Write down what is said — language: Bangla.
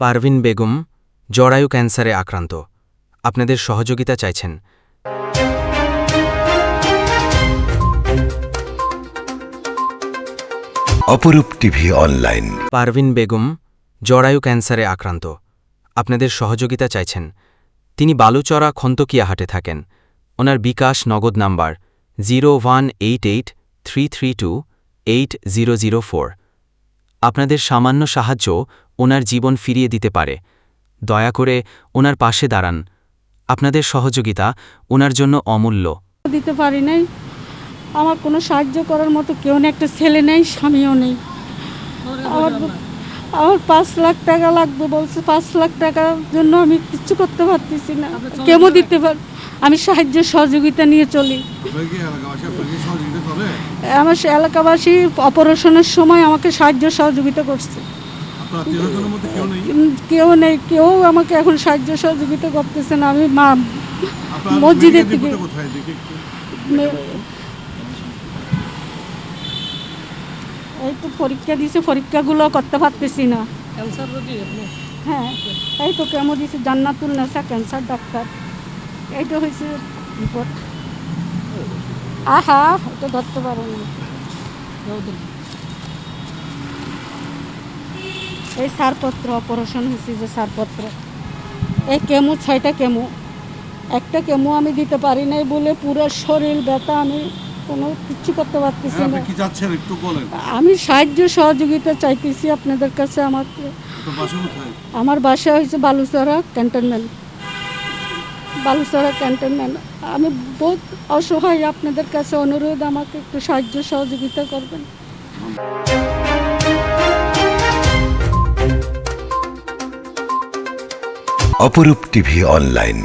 পারভিন বেগম জরায়ু ক্যান্সারে আক্রান্ত। আপনাদের সহযোগিতা চাইছেন। অপরূপ টিভি অনলাইন। পারভিন বেগম জরায়ু ক্যান্সারে আক্রান্ত। আপনাদের সহযোগিতা চাইছেন। তিনি বালুচরা খন্তকিয়াহাটে থাকেন। ওনার bKash Nagad number zero one eight eight three three two eight zero zero four. আপনাদের সামান্য সাহায্য ওনার জীবন ফিরিয়ে দিতে পারে। দয়া করে ওনার পাশে দাঁড়ান। আপনাদের সহযোগিতা ওনার জন্য অমূল্য। দিতে পারি নাই। আমার কোনো সাহায্য করার মতো কেউ নেই একটা ছেলে নেই স্বামীও নেই। আমার আমার পাঁচ লাখ টাকা লাগবে বলছে পাঁচ লাখ টাকার জন্য আমি কিচ্ছু করতে পারতেছি না। কেমো দিতে পার আমি সাহায্য সহযোগিতা নিয়ে চলি। আমার এলাকাবাসী অপারেশনের সময় আমাকে সাহায্য সহযোগিতা করছে। কেউ নেই? কেউ আমাকে এখন সাহায্য সহযোগিতা করতেছে না। আমি মা মসজিদের থেকে এই তো পরীক্ষা দিয়েছে পরীক্ষাগুলো করতে পারতেছি না। হ্যাঁ এই তো কেমন দিয়েছে জান্নাতুল নেশা ক্যান্সার ডাক্তার। এইটা হয়েছে রিপোর্ট। আহা এটা ধরতে পারেনি এই সারপত্র অপারেশন হয়েছে যে সারপত্র। এই কেমো ছয়টা কেমো। একটা কেমো আমি দিতে পারি নাই বলে পুরো শরীর ব্যথা আমি কোনো কিছু করতে পারতেছি হ্যাঁ, না। আমি সাহায্য সহযোগিতা চাইতেছি আপনাদের কাছে আমাকে। আমার বাসা হয়েছে বালুচরা ক্যান্টনমেন্ট। বালুচরা ক্যান্টনমেন্ট। আমি বহুত অসহায় আপনাদের কাছে অনুরোধ আমাকে একটু সাহায্য সহযোগিতা করবেন। অপরূপ টিভি অনলাইন।